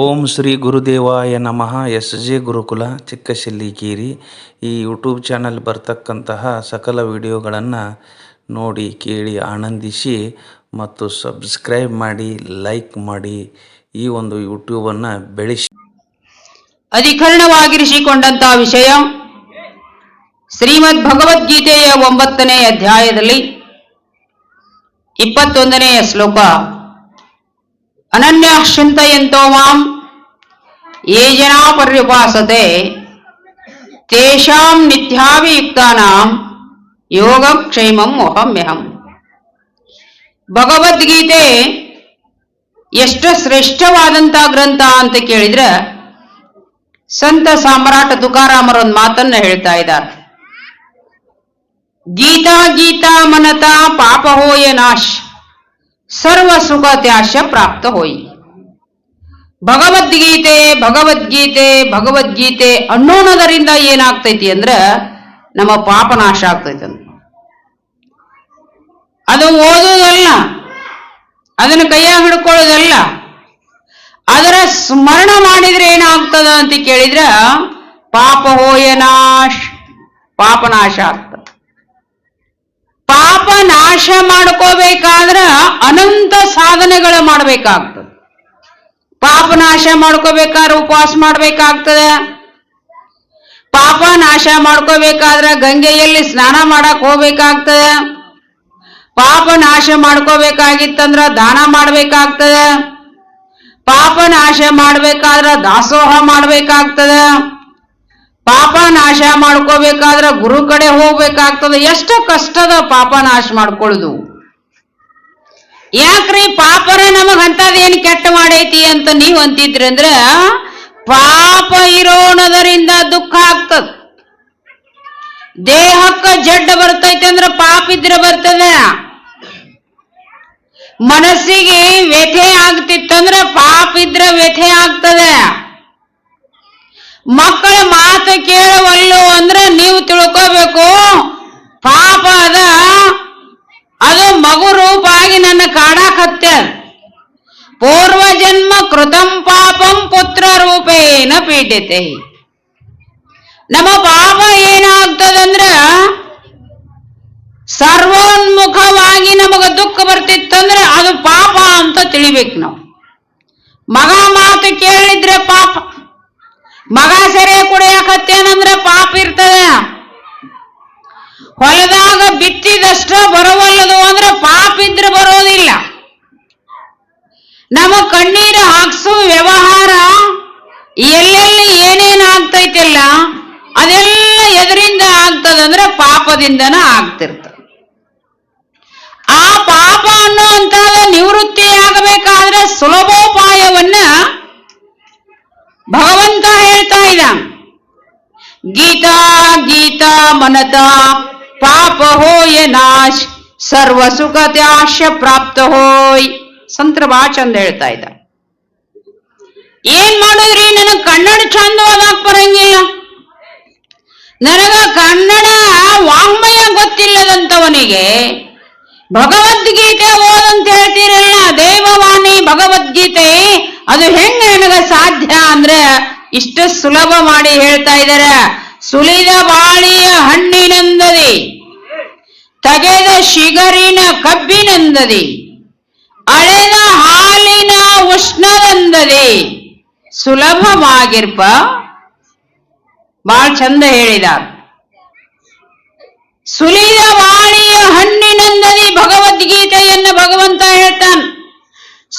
ಓಂ ಶ್ರೀ ಗುರುದೇವಾಯ ನಮಃ. S J ಗುರುಕುಲ ಚಿಕ್ಕಶಿಲ್ಲಿಕೇರಿ ಈ YouTube channel ಬರ್ತಕ್ಕಂತಹ ಸಕಲ ವಿಡಿಯೋಗಳನ್ನು ನೋಡಿ ಕೇಳಿ ಆನಂದಿಸಿ ಮತ್ತು ಸಬ್ಸ್ಕ್ರೈಬ್ ಮಾಡಿ, ಲೈಕ್ ಮಾಡಿ ಈ ಒಂದು ಯೂಟ್ಯೂಬನ್ನು ಬೆಳೆಸಿ. ಅಧಿಕರಣವಾಗಿರಿಸಿಕೊಂಡಂತಹ ವಿಷಯ ಶ್ರೀಮದ್ ಭಗವದ್ಗೀತೆಯ ಒಂಬತ್ತನೇ ಅಧ್ಯಾಯದಲ್ಲಿ ಇಪ್ಪತ್ತೊಂದನೆಯ ಶ್ಲೋಕ. ಅನನ್ಯ ಚಿಂತೆಯಂತೋ ಮಾಂ ಯೇ ಜನಾ ಪರ್ಯುಪಾಸತೆ ತೇಷಾಂ ನಿತ್ಯಾಭಿಯುಕ್ತಾನಾಂ ಯೋಗಕ್ಷೇಮಂ ಮೊಹಮ್ಯಹಂ ಭಗವದ್ಗೀತೆ ಎಷ್ಟು ಶ್ರೇಷ್ಠವಾದಂತಹ ಗ್ರಂಥ ಅಂತ ಕೇಳಿದ್ರೆ ಸಂತ ಸಾಮ್ರಾಟ ತುಕಾರಾಮರ ಒಂದು ಮಾತನ್ನ ಹೇಳ್ತಾ ಇದ್ದಾರೆ. ಗೀತಾ ಗೀತಾ ಮನತಾ ಪಾಪ ಹೋಯ ನಾಶ್. ಸರ್ವ ಸುಖ ತ್ಯಾಶ ಪ್ರಾಪ್ತ ಹೋಯಿ. ಭಗವದ್ಗೀತೆ ಭಗವದ್ಗೀತೆ ಭಗವದ್ಗೀತೆ ಅನ್ನೋಣದರಿಂದ ಏನಾಗ್ತೈತಿ ಅಂದ್ರ ನಮ್ಮ ಪಾಪ ನಾಶ ಆಗ್ತೈತಿ ಅಂತ. ಅದು ಓದುವುದಲ್ಲ ಅದನ್ನು ಕೈಯಾಗ ಹಿಡ್ಕೊಳ್ಳೋದಲ್ಲ. ಅದರ ಸ್ಮರಣ ಮಾಡಿದ್ರೆ ಏನಾಗ್ತದ ಅಂತ ಕೇಳಿದ್ರ ಪಾಪ ಹೋಯ ನಾಶ ಆಗ್ತದ ಪಾಪ ನಾಶ ಮಾಡ್ಕೋಬೇಕಾದ್ರ ಅನಂತ ಸಾಧನೆಗಳ ಮಾಡ್ಬೇಕಾಗ್ತದೆ. ಪಾಪ ನಾಶ ಮಾಡ್ಕೋಬೇಕಾದ್ರೆ ಉಪವಾಸ ಮಾಡ್ಬೇಕಾಗ್ತದೆ. ಪಾಪ ನಾಶ ಮಾಡ್ಕೋಬೇಕಾದ್ರೆ ಗಂಗೆಯಲ್ಲಿ ಸ್ನಾನ ಮಾಡಕ್ ಹೋಗ್ಬೇಕಾಗ್ತದೆ. ಪಾಪ ನಾಶ ಮಾಡ್ಕೋಬೇಕಾಗಿತ್ತಂದ್ರ ದಾನ ಮಾಡ್ಬೇಕಾಗ್ತದೆ. ಪಾಪ ನಾಶ ಮಾಡ್ಬೇಕಾದ್ರ ದಾಸೋಹ ಮಾಡ್ಬೇಕಾಗ್ತದ. ಪಾಪ ನಾಶ ಮಾಡ್ಕೋಬೇಕಾದ್ರೆ ಗುರು ಕಡೆ ಹೋಗ್ಬೇಕಾಗ್ತದೆ. ಎಷ್ಟು ಕಷ್ಟದ ಪಾಪ ನಾಶ ಮಾಡ್ಕೊಳ್ಳೋದು. ಯಾಕ್ರಿ? ಪಾಪರ ನಮಗ್ ಅಂತದೇನ್ ಕೆಟ್ಟ ಮಾಡೈತಿ ಅಂತ ನೀವ್ ಅಂತಿದ್ರಿ ಅಂದ್ರ, ಪಾಪ ಇರೋಣದರಿಂದ ದುಃಖ ಆಗ್ತದ. ದೇಹಕ್ಕ ಜಡ್ಡ ಬರ್ತೈತೆ ಅಂದ್ರ ಪಾಪ ಇದ್ರೆ ಬರ್ತದೆ. ಮನಸ್ಸಿಗೆ ವ್ಯಥೆ ಆಗ್ತಿತ್ತಂದ್ರ ಪಾಪ ಇದ್ರ ವ್ಯಥೆ ಆಗ್ತದೆ. ಮಕ್ಕಳ ಮಾತು ಕೇಳವಲ್ಲು ಅಂದ್ರೆ ನೀವು ತಿಳ್ಕೋಬೇಕು. ಪಾಪ ಅದ. ಅದು ಮಗು ರೂಪಾಗಿ ನನ್ನ ಕಾಡಾಕತ್ತೆ ಪೂರ್ವ ಜನ್ಮ ಕೃತಂ ಪಾಪಂ ಪುತ್ರ ರೂಪೇನ ಪೀಡಿತೆ. ನಮ್ಮ ಪಾಪ ಏನಾಗ್ತದಂದ್ರೆ ಸರ್ವೋನ್ಮುಖವಾಗಿ ನಮಗ ದುಃಖ ಬರ್ತಿತ್ತಂದ್ರೆ ಅದು ಪಾಪ ಅಂತ ತಿಳಿಬೇಕು ನಾವು. ಮಗ ಮಾತು ಕೇಳಿದ್ರೆ ಪಾಪ ಮಗ ಸೆರೆ ಕುಡಿಯಾಕತ್ತೇನಂದ್ರ ಪಾಪ ಇರ್ತದ. ಹೊಲದಾಗ ಬಿತ್ತಿದಷ್ಟ ಬರವಲ್ಲದು ಅಂದ್ರೆ ಪಾಪ ಇದ್ರೆ ಬರೋದಿಲ್ಲ. ನಮ್ಮ ಕಣ್ಣೀರು ಹಾಕ್ಸೋ ವ್ಯವಹಾರ ಎಲ್ಲೆಲ್ಲಿ ಏನೇನು ಆಗ್ತೈತಿಲ್ಲ ಅದೆಲ್ಲ ಎದರಿಂದ ಆಗ್ತದಂದ್ರೆ ಪಾಪದಿಂದನ ಆಗ್ತಿರ್ತದೆ. ಆ ಪಾಪ ಅನ್ನುವಂಥದ್ದು ನಿವೃತ್ತಿ ಆಗಬೇಕಾದ್ರೆ ಸುಲಭೋಪಾಯವನ್ನ ಭಗವಂತ ಹೇಳ್ತಾ ಇದ್ದ. ಗೀತಾ ಗೀತಾ ಮನತ, ಪಾಪ ಹೋಯ ನಾಶ್, ಸರ್ವ ಸುಖ ತ್ಯಾಶ ಪ್ರಾಪ್ತ ಹೋಯ್. ಸಂತ್ರ ಬಾ ಚಂದ ಹೇಳ್ತಾ ಇದ್ದ. ಏನ್ ಮಾಡಿದ್ರಿ? ನನಗ್ ಕನ್ನಡ ಚಂದ ಓದಾಕ್ ಬರಂಗಿಲ್ಲ. ನನಗ ಕನ್ನಡ ವಾಂಗ್ಮಯ ಗೊತ್ತಿಲ್ಲದಂತವನಿಗೆ ಭಗವದ್ಗೀತೆ ಓದಂತ ಹೇಳ್ತೀರಲ್ಲ, ದೇವವಾಣಿ ಭಗವದ್ಗೀತೆ ಅದು ಹೆಂಗ ನನಗ ಸಾಧ್ಯ ಅಂದ್ರೆ ಇಷ್ಟು ಸುಲಭ ಮಾಡಿ ಹೇಳ್ತಾ ಇದಾರೆ ಸುಲಿದ ಬಾಳಿಯ ಹಣ್ಣಿನಂದದಿ, ತೆಗೆದ ಶಿಗರಿನ ಕಬ್ಬಿನಂದದಿ, ಅಳೆದ ಹಾಲಿನ ಉಷ್ಣದಂದದಿ. ಸುಲಭವಾಗಿರ್ಪ. ಬಾಳ್ ಚಂದ ಹೇಳಿದ. ಸುಲಿದ ಬಾಳಿಯ ಹಣ್ಣಿನಂದದಿ ಭಗವದ್ಗೀತೆಯನ್ನು ಭಗವಂತ ಹೇಳ್ತಾನ.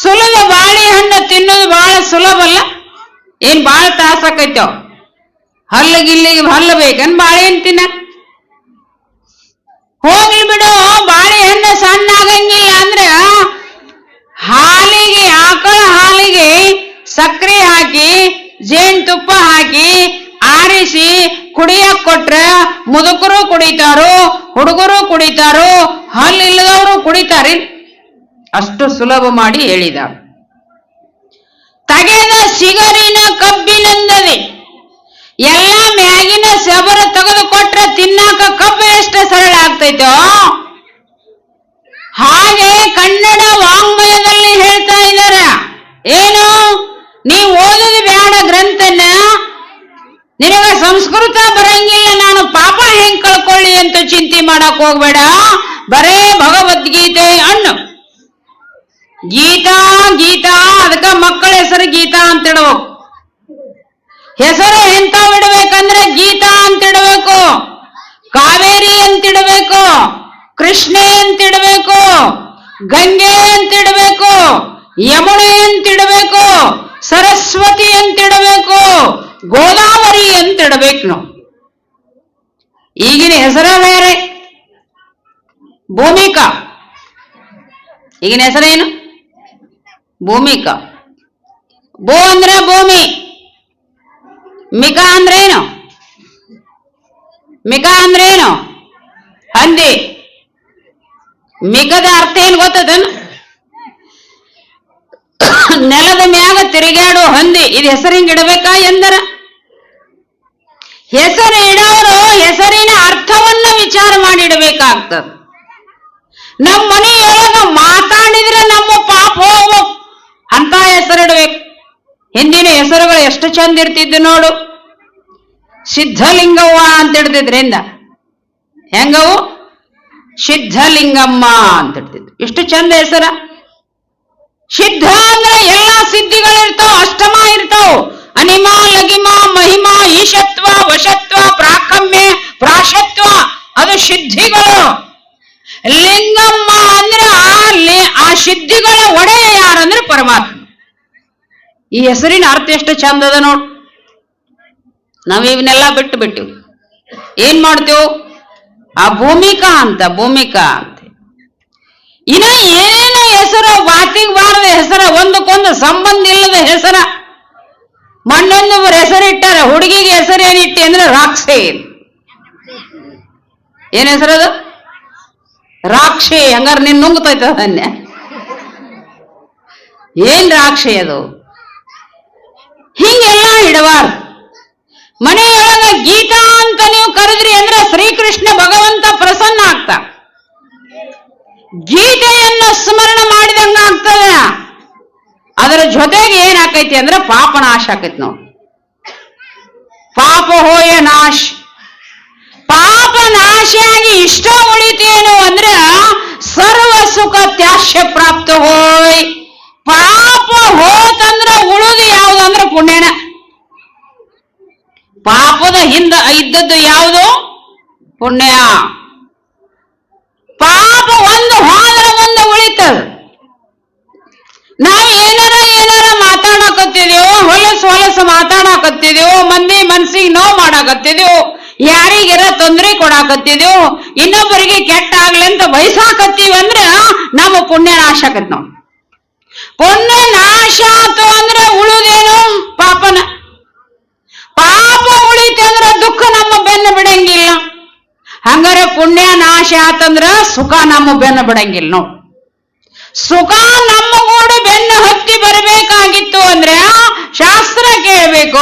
ಸುಲಭ ಬಾಳೆಹಣ್ಣು ತಿನ್ನೋದು ಬಹಳ ಸುಲಭ ಅಲ್ಲ? ಏನ್ ಬಾಳ ತ್ರಾಸಕೈತೋ ಹಲ್ಲಗಿಲ್ಲಿಗೆ ಹಲ್ಲ ಬೇಕನ್ ಬಾಳೆಹಣ್ಣು ತಿನ್ನ? ಹೋಗ್ಲಿ ಬಿಡು, ಬಾಳೆ ಹಣ್ಣು ಸಣ್ಣ ಆಗಂಗಿಲ್ಲ ಅಂದ್ರೆ ಹಾಲಿಗೆ, ಆಕಳ ಹಾಲಿಗೆ ಸಕ್ಕರೆ ಹಾಕಿ ಜೇನುತುಪ್ಪ ಹಾಕಿ, ಆರಿಸಿ ಕುಡಿಯಕ್ ಕೊಟ್ರ ಮುದುಕರು ಕುಡಿತಾರೋ, ಹುಡುಗರು ಕುಡಿತಾರೋ, ಹಲ್ಲಿಲ್ಲದವರು ಕುಡಿತಾರಿ. ಅಷ್ಟು ಸುಲಭ ಮಾಡಿ ಹೇಳಿದ. ತಗೆದ ಸಿಗರಿನ ಕಬ್ಬಿನಂದದೆ ಎಲ್ಲ ಮ್ಯಾಗಿನ ಸಬರ ತೆಗೆದುಕೊಟ್ರೆ ತಿನ್ನಾಕ ಕಬ್ಬು ಎಷ್ಟು ಸರಳ ಆಗ್ತೈತೋ? ಹಾಗೆ ಕನ್ನಡ ವಾಂಗ್ಮಯದಲ್ಲಿ ಹೇಳ್ತಾ ಇದ್ದಾರೆ. ಏನು? ನೀವು ಓದೋದು ಬೇಡ ಗ್ರಂಥನ? ನಿನಗ ಸಂಸ್ಕೃತ ಬರಂಗಿಲ್ಲ, ನಾನು ಪಾಪ ಹೆಂಗ್ ಕಳ್ಕೊಳ್ಳಿ ಅಂತ ಚಿಂತೆ ಮಾಡಕ್ ಹೋಗ್ಬೇಡ. ಬರೇ ಭಗವದ್ಗೀತೆ ಅಣ್ಣು. ಗೀತಾ ಗೀತಾ, ಅದಕ್ಕ ಮಕ್ಕಳ ಹೆಸರು ಗೀತಾ ಅಂತ ಇಡಬೇಕು ಹೆಸರು ಎಂತ ಇಡಬೇಕಂದ್ರೆ ಗೀತಾ ಅಂತ ಇಡಬೇಕು ಕಾವೇರಿ ಅಂತ ಇಡಬೇಕು ಕೃಷ್ಣೆ ಅಂತ ಇಡಬೇಕು ಗಂಗೆ ಅಂತ ಇಡಬೇಕು ಯಮುನೆ ಅಂತ ಇಡಬೇಕು ಸರಸ್ವತಿ ಅಂತ ಇಡಬೇಕು ಗೋದಾವರಿ ಅಂತ ಇಡಬೇಕು ನಾವು. ಈಗಿನ ಹೆಸರ ಬೇರೆ. ಭೂಮಿಕಾ. ಈಗಿನ ಹೆಸರೇನು? ಭೂಮಿಕಾ. ಭೂ ಅಂದ್ರೆ ಭೂಮಿ. ಮಿಕಾ ಅಂದ್ರೇನು ಮಿಕ ಅಂದ್ರೇನು ಹಂದಿ. ಮಿಕದ ಅರ್ಥ ಏನ್ ಗೊತ್ತದನ್ ನೆಲದ ಮ್ಯಾಗ ತಿರುಗಾಡು ಹಂದಿ, ಇದು ಹೆಸರಿಂಗ್ ಇಡಬೇಕಾ ಎಂದರ? ಹೆಸರು ಇಡೋರು ಹೆಸರಿನ ಅರ್ಥವನ್ನ ವಿಚಾರ ಮಾಡಿ ಇಡಬೇಕಾಗ್ತದ. ನಮ್ಮ ಮನೆಯೊಳಗ ಮಾತಾಡಿದ್ರೆ ನಮ್ಮ ಪಾಪ ಹೋಗ್ಬೇಕು. ಅಂತ ಹೆಸರಿಡಬೇಕು. ಹಿಂದಿನ ಹೆಸರುಗಳು ಎಷ್ಟು ಚಂದ ಇರ್ತಿದ್ದು ನೋಡು. ಸಿದ್ಧಲಿಂಗವ್ವ ಅಂತ ಇಡ್ತಿದ್ರಿಂದ ಹೆಂಗವು? ಸಿದ್ಧಲಿಂಗಮ್ಮ ಅಂತ ಹಿಡ್ತಿದ್ರು ಎಷ್ಟು ಚಂದ ಹೆಸರ. ಸಿದ್ಧ ಅಂದ್ರೆ ಎಲ್ಲಾ ಸಿದ್ಧಿಗಳಿರ್ತಾವ ಅಷ್ಟಮ ಇರ್ತಾವ. ಅನಿಮ, ಲಗಿಮ, ಮಹಿಮ, ಈಶತ್ವ, ವಶತ್ವ, ಪ್ರಾಕಮ್ಯ, ಪ್ರಾಶತ್ವ. ಅದು ಸಿದ್ಧಿಗಳು. ಲಿಂಗಮ್ಮ ಅಂದ್ರೆ ಆ ಲಿ- ಆ ಸಿದ್ಧಿಗಳ ಒಡೆಯ ಯಾರಂದ್ರೆ ಪರಮಾತ್ಮ. ಈ ಹೆಸರಿನ ಅರ್ಥ ಎಷ್ಟು ಚಂದ ಅದ ನೋಡು. ನಾವ್ ಇವನ್ನೆಲ್ಲ ಬಿಟ್ಟು ಬಿಟ್ಟಿವಿ ಏನ್ ಮಾಡ್ತೇವು? ಆ ಭೂಮಿಕಾ ಅಂತ ಭೂಮಿಕಾ ಅಂತ. ಇನ್ನ ಏನೇನೋ ಹೆಸರು ವಾತಿಗೆ ಬಾರದ ಹೆಸರ, ಒಂದಕ್ಕೊಂದು ಸಂಬಂಧ ಇಲ್ಲದ ಹೆಸರ. ಮಣ್ಣೊಂದು ಹೆಸರಿಟ್ಟಾರ, ಹುಡುಗಿಗೆ ಹೆಸರು ಏನಿಟ್ಟಿ ಅಂದ್ರೆ ರಾಕ್ಷಿ ಏನ್ ಹೆಸರದು? ರಾಕ್ಷಿ, ಹಂಗಾರೆ ನಿನ್ ನುಂಗ್ತೈತ ಏನ್ ರಾಕ್ಷಿ ಅದು? ಹಿಂಗೆಲ್ಲ ಇಡಬಾರ್ದು. ಮನೆಯೊಳಗ ಗೀತಾ ಅಂತ ನೀವು ಕರೆದ್ರಿ ಅಂದ್ರೆ ಶ್ರೀಕೃಷ್ಣ ಭಗವಂತ ಪ್ರಸನ್ನ ಆಗ್ತ. ಗೀತೆಯನ್ನು ಸ್ಮರಣ ಮಾಡಿದಂಗ ಆಗ್ತದ. ಅದರ ಜೊತೆಗೆ ಏನಾಕೈತಿ ಅಂದ್ರೆ ಪಾಪ ನಾಶ ಆಕೈತಿ ನಾವು ಪಾಪ ಹೋಯ ನಾಶ. ಪಾಪ ನಾಶಿಯಾಗಿ ಇಷ್ಟ ಉಳಿತೇನು ಅಂದ್ರೆ ಸರ್ವ ಸುಖ ತ್ಯಾಶ್ಯ ಪ್ರಾಪ್ತ ಹೋಯ್. ಪಾಪ ಹೋತಂದ್ರ ಉಳಿದು ಅಂದ್ರೆ ಪುಣ್ಯನ. ಪಾಪದ ಹಿಂದ ಇದ್ದದ್ದು ಯಾವುದು? ಪುಣ್ಯ. ಪಾಪ ಒಂದು ಹೋದ್ರ ಒಂದು ಉಳಿತ. ನಾವು ಏನಾರ ಏನಾರ ಮಾತಾಡಕತ್ತಿದೆವು ಹೊಲಸು ಹೊಲಸು ಮಾತಾಡಕತ್ತಿದೆವು ಮಂದಿ ಮನ್ಸಿಗೆ ನೋವು ಮಾಡಾಕತ್ತಿದೆವು ಯಾರಿಗಾರ ತೊಂದರೆ ಕೊಡಾಕತ್ತಿದೆವು ಇನ್ನೊಬ್ಬರಿಗೆ ಕೆಟ್ಟ ಆಗ್ಲಿ ಅಂತ ಬಯಸಾಕತ್ತೀವಿ ಅಂದ್ರೆ ನಮ್ಮ ಪುಣ್ಯ ನಾಶ ಆಕತ್ ನಾವು ಪುಣ್ಯ ನಾಶ ಆತು ಅಂದ್ರೆ ಉಳುದೇನು ಪಾಪನ. ಪಾಪ ಉಳಿತಂದ್ರೆ ದುಃಖ ನಮ್ಮ ಬೆನ್ನು ಬಿಡಂಗಿಲ್ಲ. ಹಂಗಾರೆ ಪುಣ್ಯ ನಾಶ ಆತಂದ್ರ ಸುಖ ನಮ್ಮ ಬೆನ್ನು ಬಿಡಂಗಿಲ್ಲ ನಾವು ಸುಖ ನಮ್ಮ ಕೂಡ ಬೆನ್ನು ಹತ್ತಿ ಬರಬೇಕಾಗಿತ್ತು ಅಂದ್ರೆ ಶಾಸ್ತ್ರ ಕೇಳಬೇಕು,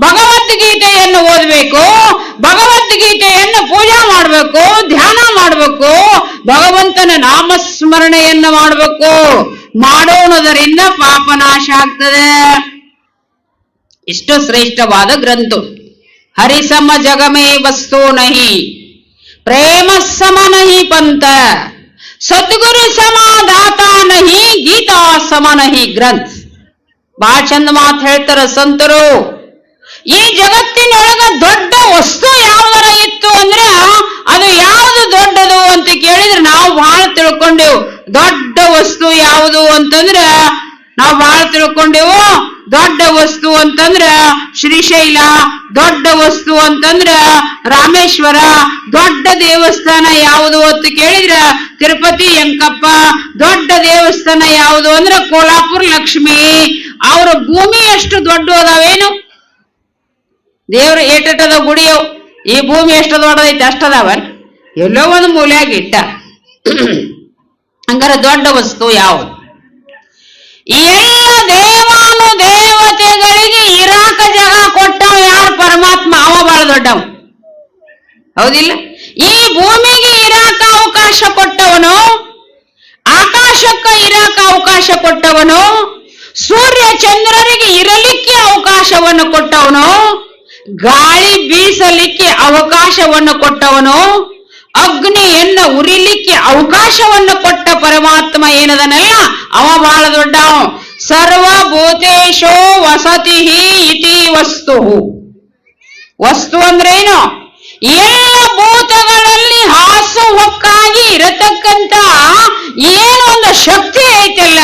ಭಗವದ್ಗೀತೆಯನ್ನು ಓದಬೇಕು, ಭಗವದ್ಗೀತೆಯನ್ನು ಪೂಜಾ ಮಾಡಬೇಕು, ಧ್ಯಾನ ಮಾಡಬೇಕು, ಭಗವಂತನ ನಾಮಸ್ಮರಣೆಯನ್ನು ಮಾಡಬೇಕು. ಮಾಡೋಣದರಿಂದ ಪಾಪನಾಶ ಆಗ್ತದೆ. ಇಷ್ಟು ಶ್ರೇಷ್ಠವಾದ ಗ್ರಂಥ. ಹರಿಸಮ ಜಗಮೇ ವಸ್ತು ನಹಿ. ಪ್ರೇಮ ಸಮ ನಹಿ ಪಂಥ. ಸದ್ಗುರು ಸಮಾದಾತ ನಹಿ ಗೀತಾ ಸಮ ನಹಿ ಗ್ರಂಥ. ಬಹಳ ಚಂದ ಮಾತು ಹೇಳ್ತಾರ ಸಂತರು. ಈ ಜಗತ್ತಿನೊಳಗ ದೊಡ್ಡ ವಸ್ತು ಯಾವ್ದರ ಇತ್ತು ಅಂದ್ರೆ ಅದು ಯಾವುದು ದೊಡ್ಡದು ಅಂತ ಕೇಳಿದ್ರೆ ನಾವು ಬಹಳ ತಿಳ್ಕೊಂಡೆವು. ದೊಡ್ಡ ವಸ್ತು ಯಾವುದು ಅಂತಂದ್ರ ನಾವು ಬಹಳ ತಿಳ್ಕೊಂಡೆವು, ದೊಡ್ಡ ವಸ್ತು ಅಂತಂದ್ರ ಶ್ರೀಶೈಲ, ದೊಡ್ಡ ವಸ್ತು ಅಂತಂದ್ರ ರಾಮೇಶ್ವರ, ದೊಡ್ಡ ದೇವಸ್ಥಾನ ಯಾವುದು ಅಂತ ಕೇಳಿದ್ರ ತಿರುಪತಿ ಯಂಕಪ್ಪ ದೊಡ್ಡ ದೇವಸ್ಥಾನ ಯಾವುದು ಅಂದ್ರ ಕೋಲಾಪುರ ಲಕ್ಷ್ಮಿ. ಅವ್ರ ಭೂಮಿ ಎಷ್ಟು ದೊಡ್ಡ ಅದಾವೇನು? ದೇವ್ರ ಏಟದ ಗುಡಿಯವು ಈ ಭೂಮಿ ಎಷ್ಟು ದೊಡ್ಡದೈತೆ ಅಷ್ಟದಾವ ಎಲ್ಲೋ ಒಂದು ಮೂಲೆಯಾಗಿ ಇಟ್ಟ ಹಂಗಾರ ದೊಡ್ಡ ವಸ್ತು ಯಾವುದು? ಎಲ್ಲ ದೇವಾನು ದೇವತೆಗಳಿಗೆ ಇರಾಕ ಜಾಗ ಕೊಟ್ಟವ ಯಾರು? ಪರಮಾತ್ಮ. ಅವ ಬಹಳ ದೊಡ್ಡವ. ಹೌದಿಲ್ಲ? ಈ ಭೂಮಿಗೆ ಇರಾಕ ಅವಕಾಶ ಕೊಟ್ಟವನು, ಆಕಾಶಕ್ಕ ಇರಾಕ ಅವಕಾಶ ಕೊಟ್ಟವನು, ಸೂರ್ಯ ಚಂದ್ರರಿಗೆ ಇರಲಿಕ್ಕೆ ಅವಕಾಶವನ್ನು ಕೊಟ್ಟವನು, ಗಾಳಿ ಬೀಸಲಿಕ್ಕೆ ಅವಕಾಶವನ್ನು ಕೊಟ್ಟವನು ಅಗ್ನಿಯನ್ನ ಉರಿಲಿಕ್ಕೆ ಅವಕಾಶವನ್ನು ಕೊಟ್ಟ ಪರಮಾತ್ಮ ಏನದನಲ್ಲ? ಅವ ಬಹಳ ದೊಡ್ಡವ ಸರ್ವಭೂತೇಶೋ ವಸತಿ ಇತಿ ವಸ್ತು ವಸ್ತು ಅಂದ್ರೇನು? ಎಲ್ಲ ಭೂತಗಳಲ್ಲಿ ಹಾಸು ಹೊಕ್ಕಾಗಿ ಇರತಕ್ಕಂತ ಏನೊಂದು ಶಕ್ತಿ ಐತಲ್ಲ,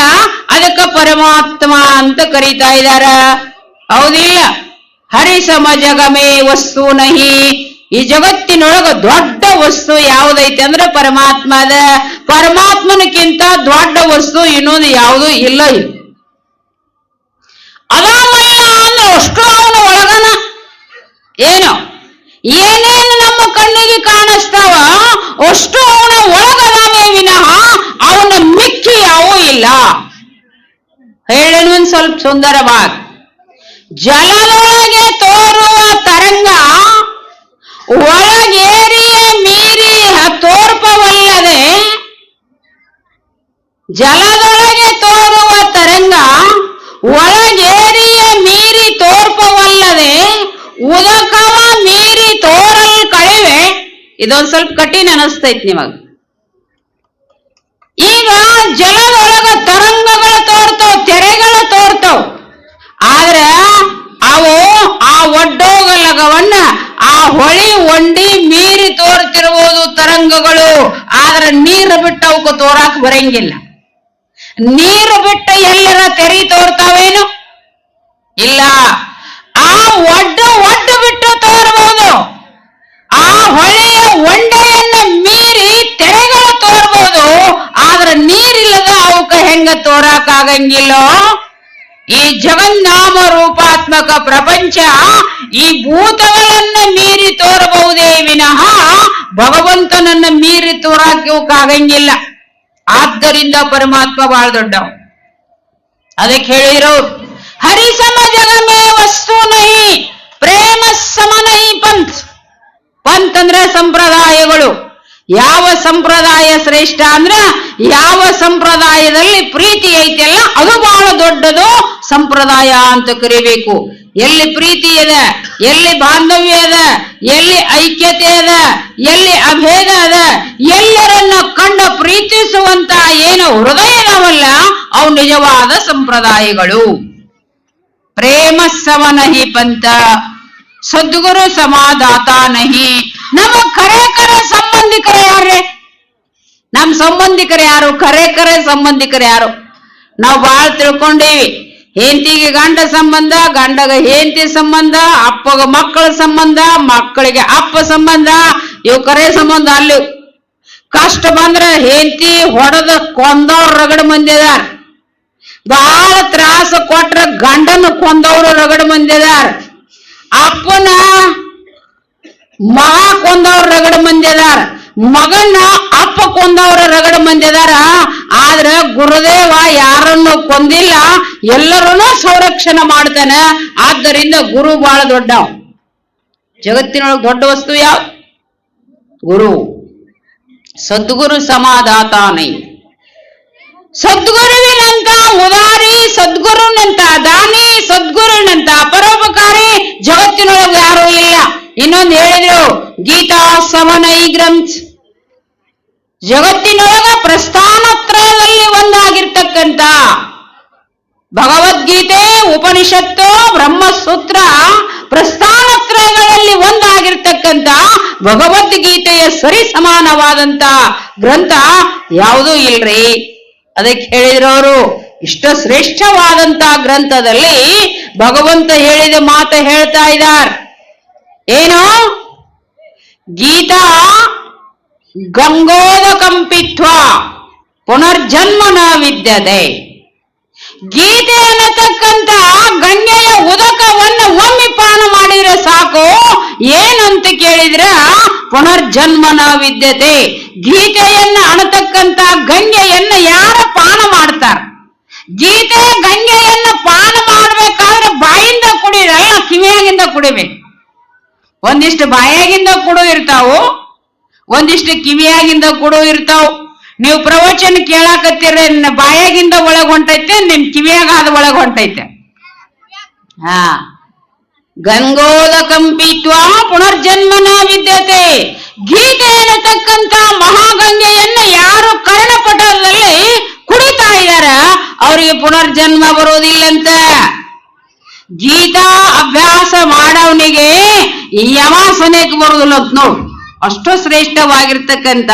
ಅದಕ್ಕ ಪರಮಾತ್ಮ ಅಂತ ಕರೀತಾ ಇದ್ದಾರ ಹೌದಿಲ್ಲ? ಹರಿಸಮ ಜಗಮೇ ವಸ್ತು ನಹಿ. ಈ ಜಗತ್ತಿನೊಳಗ ದೊಡ್ಡ ವಸ್ತು ಯಾವುದೈತೆ ಅಂದ್ರೆ ಪರಮಾತ್ಮ ಅದ. ಪರಮಾತ್ಮನಕ್ಕಿಂತ ದೊಡ್ಡ ವಸ್ತು ಇನ್ನೊಂದು ಯಾವುದು ಇಲ್ಲ ಇಲ್ಲ. ಅದಾವಲ್ಲ ಅಷ್ಟು ಅವನ ಒಳಗನ ಏನು? ಏನೇನು ನಮ್ಮ ಕಣ್ಣಿಗೆ ಕಾಣಿಸ್ತಾವ? ಅಷ್ಟು ಅವನ ಒಳಗದಾವೆ ವಿನಃ ಅವನ ಮಿಕ್ಕಿ ಯಾವೂ ಇಲ್ಲ. ಒಂದ್ ಸ್ವಲ್ಪ ಸುಂದರವಾಗಿ. ಜಲದೊಳಗೆ ತೋರ್ ಒಳಗೇರಿಯ ಮೀರಿ ಹತೋರ್ಪವಲ್ಲದೆ ಜಲದೊಳಗೆ ತೋರುವ ತರಂಗ ಒಳಗೇರಿಯ ಮೀರಿ ತೋರ್ಪವಲ್ಲದೆ ಉದಕವ ಮೀರಿ ತೋರಲ್ ಕಳಿವೆ. ಇದೊಂದ್ ಸ್ವಲ್ಪ ಕಠಿಣ ಅನಿಸ್ತೈತಿ ನಿಮಗ. ಈಗ ಜಲದೊಳಗ ತರಂಗಗಳು ತೋರ್ತಾವ್, ತೆರೆಗಳು ತೋರ್ತಾವ್. ಆದ್ರ ಅವು ಆ ಒಡ್ಡೋಗಲಗವನ್ನ, ಆ ಹೊಳಿ ತೋರ್ತಿರ್ಬೋದು ತರಂಗಗಳು, ಆದ್ರೆ ನೀರು ಬಿಟ್ಟು ಅವಕ್ಕೆ ತೋರಾಕ ಬರಂಗಿಲ್ಲ. ನೀರು ಬಿಟ್ಟು ಎಲ್ಲರ ತೆರಿ ತೋರ್ತಾವೇನು? ಇಲ್ಲ. ಆ ಒಡ್ಡ ಒಡ್ಡ ಬಿಟ್ಟು ತೋರ್ಬೋದು. ಆ ಹೊಳೆಯ ಒಂಡೆಯನ್ನ ಮೀರಿ ತೆರೆಗಳು ತೋರ್ಬೋದು. ಆದ್ರೆ ನೀರಿಲ್ಲದ ಅವಕ್ಕ ಹೆಂಗ ತೋರಾಕಾಗಂಗಿಲ್ಲೋ? ಈ ಜಗನ್ನಾಮ ರೂಪಾತ್ಮಕ ಪ್ರಪಂಚ ಈ ಭೂತಗಳನ್ನ ಮೀರಿ ತೋರಬಹುದೇ ವಿನಃ ಭಗವಂತನನ್ನ ಮೀರಿ ತೋರಾಕೋಕ್ಕಾಗಂಗಿಲ್ಲ ಆದ್ದರಿಂದ ಪರಮಾತ್ಮ ಬಹಳ ದೊಡ್ಡವ. ಅದಕ್ಕೆ ಹೇಳಿರೋ, ಹರಿಸಮ ಜಗಮೇ ವಸ್ತು ನಹಿ, ಪ್ರೇಮ ಸಮ ನಹಿ ಪಂತ್ ಪಂತ್ ಅಂದ್ರೆ ಸಂಪ್ರದಾಯಗಳು. ಯಾವ ಸಂಪ್ರದಾಯ ಶ್ರೇಷ್ಠ ಅಂದ್ರ ಯಾವ ಸಂಪ್ರದಾಯದಲ್ಲಿ ಪ್ರೀತಿ ಐತೆಲ್ಲ ಅದು ಬಹಳ ದೊಡ್ಡದು ಸಂಪ್ರದಾಯ ಅಂತ ಕರಿಬೇಕು. ಎಲ್ಲಿ ಪ್ರೀತಿ ಇದೆ, ಎಲ್ಲಿ ಬಾಂಧವ್ಯ ಅದ ಎಲ್ಲಿ ಐಕ್ಯತೆ ಅದ ಎಲ್ಲಿ ಅಭೇದ ಅದ ಎಲ್ಲರನ್ನ ಕಂಡ ಪ್ರೀತಿಸುವಂತ ಏನು ಹೃದಯದವಲ್ಲ, ಅವು ನಿಜವಾದ ಸಂಪ್ರದಾಯಗಳು. ಪ್ರೇಮ ಸವನಹಿ ಪಂಥ, ಸದ್ಗುರು ಸಮಾದಾತ ನಹಿ. ನಮ್ಮ ಕರೆ ಕರೆ ಸಂಬಂಧಿಕರು ಯಾರೇ ನಮ್ಮ ಸಂಬಂಧಿಕರು ಯಾರು? ಕರೆ ಕರೆ ಸಂಬಂಧಿಕರು ಯಾರು? ನಾವು ಬಾಳ್ ತಿಳ್ಕೊಂಡೇವಿ. ಹೆಂಡತಿಗೆ ಗಂಡ ಸಂಬಂಧ, ಗಂಡಗ ಹೆಂಡತಿ ಸಂಬಂಧ, ಅಪ್ಪಗ ಮಕ್ಕಳ ಸಂಬಂಧ, ಮಕ್ಕಳಿಗೆ ಅಪ್ಪ ಸಂಬಂಧ, ಇವು ಕರೆ ಸಂಬಂಧ ಅಲ್ಲಿ. ಕಷ್ಟ ಬಂದ್ರ ಹೆಂಡತಿ ಹೊಡೆದ ಕೊಂದವ್ರ ರಗಡ ಮಂದಿ ಬಹಳ ತ್ರಾಸ ಕೊಟ್ರ ಗಂಡನ ಕೊಂದವ್ರು ರಗಡ ಮಂದಿ ಅಪ್ಪನ ಮಾ ಕೊಂದವ್ರ ರಗಡ ಮಂದಿ ಮಗನ ಅಪ್ಪ ಕೊಂದವ್ರ ರಗಡ ಮಂದಿ ಅದಾರ. ಆದ್ರ ಗುರುದೇವ ಯಾರನ್ನು ಕೊಂದಿಲ್ಲ, ಎಲ್ಲರನ್ನೂ ಸಂರಕ್ಷಣೆ ಮಾಡ್ತಾನೆ. ಆದ್ದರಿಂದ ಗುರು ಬಹಳ ದೊಡ್ಡವ. ಜಗತ್ತಿನೊಳಗೆ ದೊಡ್ಡ ವಸ್ತು ಯಾವ? ಗುರು. ಸದ್ಗುರು ಸಮಾಧಾತಾನೈ ಸದ್ಗುರುವಿನಂತ ಉದಾರಿ, ಸದ್ಗುರುನಂತ ದಾನಿ, ಸದ್ಗುರುನಂತ ಪರೋಪಕಾರಿ ಜಗತ್ತಿನೊಳಗೆ ಯಾರು ಇಲ್ಲ. ಇನ್ನೊಂದು ಹೇಳಿದ್ರು, ಗೀತಾ ಸಮನೈ ಗ್ರಂಥ್. ಜಗತ್ತಿನೊಳಗ ಪ್ರಸ್ಥಾನತ್ರಯದಲ್ಲಿ ಒಂದಾಗಿರ್ತಕ್ಕಂಥ ಭಗವದ್ಗೀತೆ, ಉಪನಿಷತ್ತು, ಬ್ರಹ್ಮಸೂತ್ರ, ಪ್ರಸ್ಥಾನತ್ರಯಗಳಲ್ಲಿ ಒಂದಾಗಿರ್ತಕ್ಕಂಥ ಭಗವದ್ಗೀತೆಯ ಸರಿ ಸಮಾನವಾದಂತ ಗ್ರಂಥ ಯಾವುದೂ ಇಲ್ರಿ. ಅದಕ್ಕೆ ಹೇಳಿದ್ರವರು ಇಷ್ಟ ಶ್ರೇಷ್ಠವಾದಂತ ಗ್ರಂಥದಲ್ಲಿ ಭಗವಂತ ಹೇಳಿದ ಮಾತು ಹೇಳ್ತಾ ಇದ್ದಾರೆ. ಏನು? ಗೀತಾ ಗಂಗೋದಕಂಪಿತ್ವ ಪುನರ್ಜನ್ಮ ನ ನಾವಿದ್ದದೆ ಗೀತೆ ಅನ್ನತಕ್ಕಂತ ಗಂಗೆಯ ಉದಕವನ್ನು ಒಮ್ಮೆ ಪಾನ ಮಾಡಿದ್ರೆ ಸಾಕು. ಏನಂತ ಕೇಳಿದ್ರ ಪುನರ್ಜನ್ಮನ ವಿದ್ಯತೆ ಗೀತೆಯನ್ನ ಅಣತಕ್ಕಂತ ಗಂಗೆಯನ್ನ ಯಾರ ಪಾನ ಮಾಡ್ತಾರ? ಗೀತೆ ಗಂಗೆಯನ್ನ ಪಾನ ಮಾಡ್ಬೇಕಾದ್ರೆ ಬಾಯಿಂದ ಕುಡಿರಲ್ಲ ಕಿವಿಯಾಗಿಂದ ಕುಡಿಬೇಕು ಒಂದಿಷ್ಟು ಬಾಯಾಗಿಂದ ಕುಡು ಇರ್ತಾವು, ಒಂದಿಷ್ಟು ಕಿವಿಯಾಗಿಂದ ಕುಡು ಇರ್ತಾವ್. ನೀವು ಪ್ರವಚನ ಕೇಳಾಕತ್ತೀರ ಬಾಯಾಗಿಂದ ಒಳಗ್ ಹೊಂಟೈತೆ, ನಿಮ್ ಕಿವಿಯಾಗ ಅದ ಒಳಗ್ ಹೊಂಟೈತೆ. ಹಾ. ಗಂಗೋದ ಕಂಪಿತ್ವ ಪುನರ್ಜನ್ಮನ ವಿದ್ಯತೆ. ಗೀತೆ ಎನ್ನತಕ್ಕಂತ ಮಹಾಗಂಗೆಯನ್ನ ಯಾರು ಕರ್ಣಪಟಲದಲ್ಲಿ ಕುಡಿತಾ ಇದಾರ, ಅವರಿಗೆ ಪುನರ್ಜನ್ಮ ಬರೋದಿಲ್ಲಂತ. ಗೀತಾ ಅಭ್ಯಾಸ ಮಾಡವನಿಗೆ ಯಮಾಸನೆಗೆ ಬರೋದಿಲ್ಲ ಅಂತ ನೋಡು. ಅಷ್ಟು ಶ್ರೇಷ್ಠವಾಗಿರ್ತಕ್ಕಂತ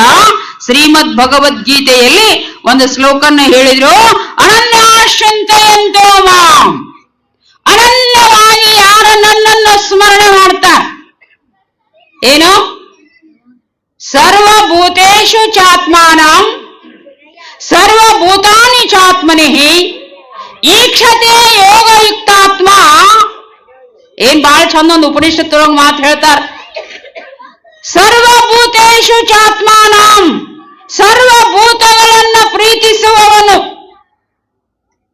ಶ್ರೀಮದ್ ಭಗವದ್ಗೀತೆಯಲ್ಲಿ ಒಂದು ಶ್ಲೋಕನ ಹೇಳಿದ್ರು. ಅನನ್ಯಾಶ್ಯಂತೆಯಂತೋ ಮಾಂ. ಅನನ್ಯವಾಗಿ ಯಾರು ನನ್ನನ್ನು ಸ್ಮರಣೆ ಮಾಡ್ತಾರೆ? ಏನು? ಸರ್ವಭೂತೇಶು ಚಾತ್ಮಾನಂ. ಸರ್ವಭೂತಾನಿ ಚಾತ್ಮನಿ ಈಕ್ಷತೆ ಯೋಗಯುಕ್ತಾತ್ಮ. ಏನ್ ಬಹಳ ಚಂದ ಒಂದು ಉಪನಿಷತ್ತೊಳಗೆ ಮಾತು ಹೇಳ್ತಾರ. ಸರ್ವಭೂತೇಶು ಚಾತ್ಮಾನಂ. ಸರ್ವಭೂತಗಳನ್ನ ಪ್ರೀತಿಸುವವನು.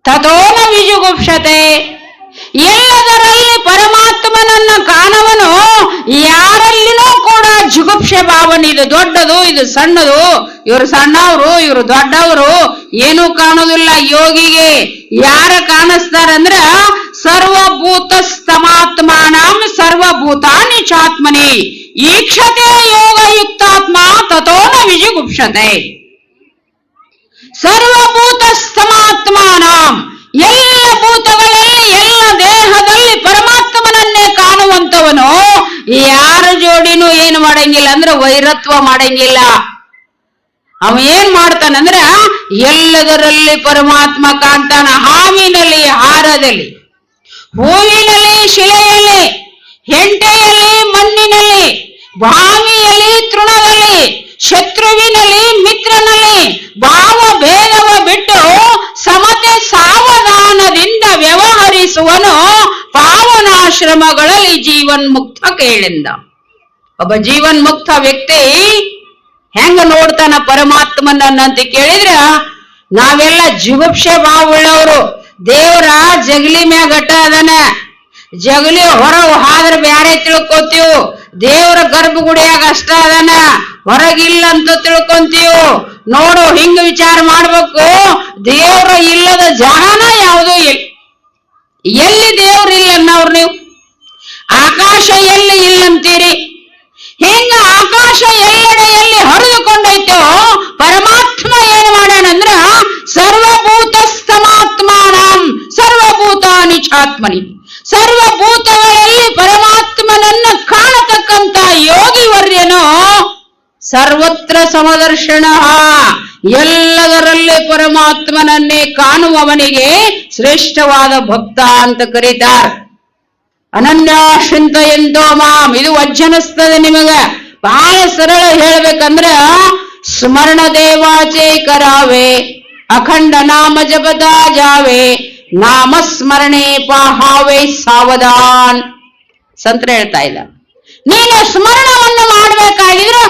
ತಥೋನ ವಿಜುಗುಪ್ಷತೆ ಎಲ್ಲದರಲ್ಲಿ ಪರಮಾತ್ಮನನ್ನ ಕಾಣವನು. ಯಾರಲ್ಲಿನೂ ಕೂಡ ಜುಗುಪ್ಸೆ ಭಾವನೆ ಇದು ದೊಡ್ಡದು, ಇದು ಸಣ್ಣದು. ಇವರು ಸಣ್ಣವರು, ಇವರು ದೊಡ್ಡವರು. ಏನೂ ಕಾಣೋದಿಲ್ಲ ಯೋಗಿಗೆ. ಯಾರ ಕಾಣಿಸ್ತಾರಂದ್ರ ಸರ್ವಭೂತ ಸ್ತಮಾತ್ಮಾನಂ ಸರ್ವಭೂತಾನಿ ಚಾತ್ಮನಿ. ಈಕ್ಷತೆ ಯೋಗಯುಕ್ತಾತ್ಮ ತಥೋನ ವಿಜುಗುಪ್ಸತೆ. ಸರ್ವಭೂತ ಸಮಾತ್ಮನ ಎಲ್ಲ ಭೂತಗಳಲ್ಲಿ, ಎಲ್ಲ ದೇಹದಲ್ಲಿ ಪರಮಾತ್ಮನನ್ನೇ ಕಾಣುವಂತವನು ಯಾರ ಜೋಡಿನೂ ಏನು ಮಾಡಂಗಿಲ್ಲ ಅಂದ್ರೆ ವೈರತ್ವ ಮಾಡಂಗಿಲ್ಲ. ಅವ ಏನ್ ಮಾಡ್ತಾನಂದ್ರ ಎಲ್ಲದರಲ್ಲಿ ಪರಮಾತ್ಮ ಕಾಣ್ತಾನ, ಹಾವಿನಲ್ಲಿ, ಹಾರದಲ್ಲಿ, ಹೂವಿನಲ್ಲಿ, ಶಿಲೆಯಲ್ಲಿ, ಹೆಂಟೆಯಲ್ಲಿ, ಮಣ್ಣಿನಲ್ಲಿ ಬಾವಿಯಲ್ಲಿ ತೃಣದಲ್ಲಿ, ಶತ್ರುವಿನಲ್ಲಿ ಮಿತ್ರನಲ್ಲಿ ಭಾವ ಭೇದವ ಬಿಟ್ಟು ಸಮತೆ ಸಾವಧಾನದಿಂದ ವ್ಯವಹರಿಸುವನು ಪಾವನಾಶ್ರಮಗಳಲ್ಲಿ ಜೀವನ್ಮುಕ್ತ ಕೇಳಿಂದ. ಒಬ್ಬ ಜೀವನ್ ಮುಕ್ತ ವ್ಯಕ್ತಿ ಹೆಂಗ ನೋಡ್ತಾನ ಪರಮಾತ್ಮನನ್ನ ಅಂತ ಕೇಳಿದ್ರ, ನಾವೆಲ್ಲ ಜಿಗುಪ್ಸೆ ಭಾವವುಳ್ಳವರು ದೇವ್ರ ಜಗಲಿ ಮ್ಯಾಗ ಗಟ್ಟ ಅದನ. ಜಗಲಿ ಹೊರ ಹಾದ್ರ ಬ್ಯಾರೆ ತಿಳ್ಕೊತೀವ್. ದೇವ್ರ ಗರ್ಭಗುಡಿಯಾಗ ಅಷ್ಟ ಅದನ? ಹೊರಗಿಲ್ಲ ಅಂತ ತಿಳ್ಕೊಂತೀವ್ ನೋಡು, ಹಿಂಗ ವಿಚಾರ ಮಾಡ್ಬೇಕು. ದೇವ್ರ ಇಲ್ಲದ ಜಾಗನ ಯಾವುದೂ ಇಲ್ಲ. ಎಲ್ಲಿ ದೇವ್ರ ಇಲ್ಲ ಅನ್ನವ್ರು ನೀವು? ಆಕಾಶ ಎಲ್ಲಿ ಇಲ್ಲಂತೀರಿ ಹಿಂಗ ಆಕಾಶ ಎಲ್ಲೆಡೆ ಎಲ್ಲಿ ಹರಿದುಕೊಂಡೈತೋ, ಪರಮಾತ್ಮ ಏನ್ ಮಾಡ್ಯಾನಂದ್ರ ಸರ್ವಭೂತ ಸ್ತಮಾತ್ಮಾನಂ ಸರ್ವಭೂತ ನಿಚಾತ್ಮನಿ ಸರ್ವಭೂತಗಳಲ್ಲಿ ಪರಮಾತ್ಮನನ್ನ ಕಾಣತಕ್ಕಂತ ಯೋಗಿವರ್ಯನು ಸರ್ವತ್ರ ಸಮದರ್ಶನ. ಎಲ್ಲದರಲ್ಲಿ ಪರಮಾತ್ಮನನ್ನೇ ಕಾಣುವವನಿಗೆ ಶ್ರೇಷ್ಠವಾದ ಭಕ್ತ ಅಂತ ಕರೀತಾರ. ಅನನ್ಯಾಶ್ರಿಂತ ಎಂದೋ ಮಾಮ್ ಇದು ವಜ್ಜನಿಸ್ತದೆ ನಿಮಗ. ಬಹಳ ಸರಳ ಹೇಳ್ಬೇಕಂದ್ರ, ಸ್ಮರಣ ದೇವಾಚೆ ಕರಾವೆ, ಅಖಂಡ ನಾಮ ಜಪದ ಜಾವೆ, ನಾಮ ಸ್ಮರಣೆ ಪಾಹಾವೆ ಸಾವಧಾನ್. ಸಂತ್ರ ಹೇಳ್ತಾ ಇಲ್ಲ. ನೀನು ಸ್ಮರಣವನ್ನು ಮಾಡ್ಬೇಕಾಗಿದ್ರೆ